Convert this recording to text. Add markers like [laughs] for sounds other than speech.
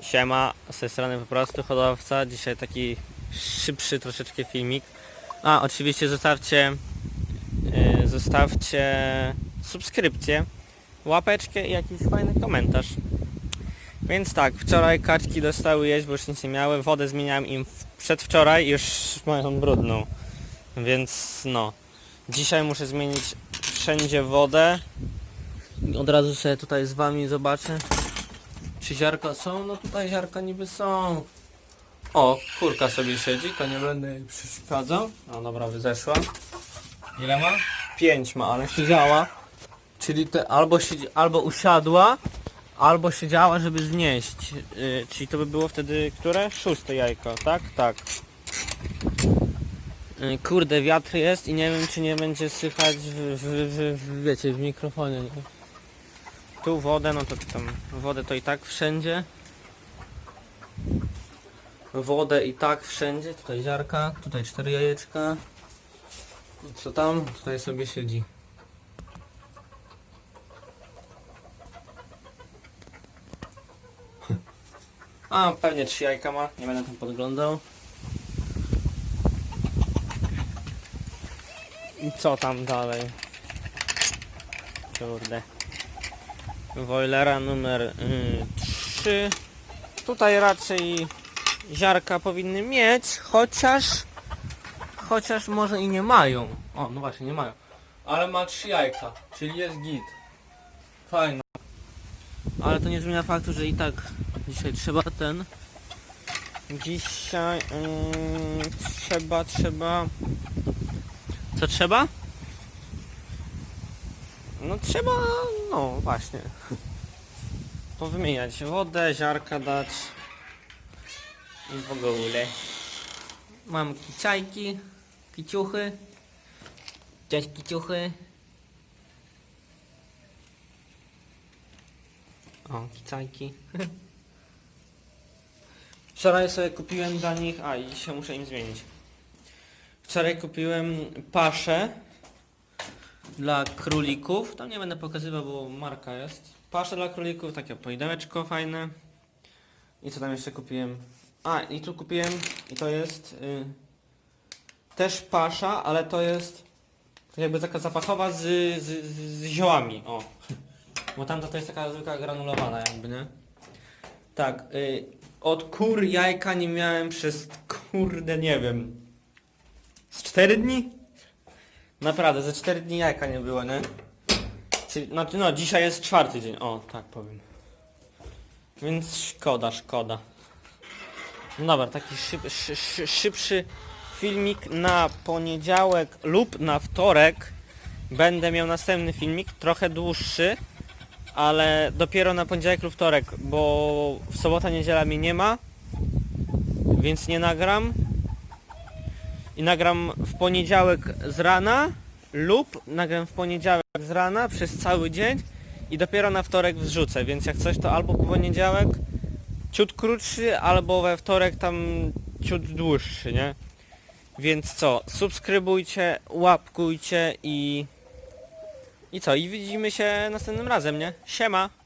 Siema, z tej strony po prostu hodowca. Dzisiaj taki szybszy troszeczkę filmik. A, oczywiście zostawcie yy, zostawcie subskrypcję, łapeczkę i jakiś fajny komentarz. Więc tak, wczoraj kaczki dostały jeść, bo już nic nie miały. Wodę zmieniałem im przedwczoraj i już mają brudną. Więc no. Dzisiaj muszę zmienić wszędzie wodę. Od razu sobie tutaj z wami zobaczę. Czy ziarka są? No tutaj ziarka niby są. O, kurka sobie siedzi, to nie będę jej przeszkadzał. No dobra, wyzeszła. Ile ma? Pięć ma, ale siedziała. Czyli te albo, siedzi, albo usiadła, albo siedziała, żeby znieść. Yy, czyli to by było wtedy które? Szóste jajko, tak? Tak. Yy, kurde, wiatr jest i nie wiem, czy nie będzie słychać w, w, w, w wiecie, w mikrofonie. Nie? Tu wodę, no to tam wodę to i tak wszędzie. Wodę i tak wszędzie. Tutaj ziarka, tutaj cztery jajeczka. Co tam? Tutaj sobie siedzi. A, pewnie trzy jajka ma, nie będę tam podglądał. I co tam dalej? Kurde. Woilera numer 3. Tutaj raczej ziarka powinny mieć, chociaż chociaż może i nie mają. O, no właśnie, nie mają. Ale ma trzy jajka, czyli jest git. Fajno. Ale to nie zmienia faktu, że i tak dzisiaj trzeba ten dzisiaj yy, trzeba, trzeba co trzeba? No trzeba, no właśnie. [laughs] Powymieniać wodę, ziarka dać. I w ogóle. Mam kicajki, kiciuchy. Cześć kiciuchy. O, kicajki. [laughs] Wczoraj sobie kupiłem dla nich, a i dzisiaj muszę im zmienić. Wczoraj kupiłem paszę dla królików. Tam nie będę pokazywał, bo marka jest. Pasze dla królików, takie poidełeczko fajne. I co tam jeszcze kupiłem? A, i tu kupiłem, i to jest y, też pasza, ale to jest jakby taka zapachowa z, z, z ziołami, o. Bo tamta to jest taka zwykła granulowana jakby, nie? Tak, y, od kur jajka nie miałem przez kurde nie wiem. Z 4 dni? Naprawdę, ze 4 dni jajka nie było, nie? Czyli, znaczy no, dzisiaj jest czwarty dzień, o, tak powiem. Więc szkoda, szkoda. No Dobra, taki szyb, szy, szy, szybszy filmik na poniedziałek lub na wtorek. Będę miał następny filmik, trochę dłuższy, ale dopiero na poniedziałek lub wtorek, bo w sobota, niedziela mnie nie ma, więc nie nagram. I nagram w poniedziałek z rana lub nagram w poniedziałek z rana przez cały dzień i dopiero na wtorek wrzucę, więc jak coś to albo poniedziałek ciut krótszy, albo we wtorek tam ciut dłuższy, nie? Więc co, subskrybujcie, łapkujcie i... I co, i widzimy się następnym razem, nie? Siema!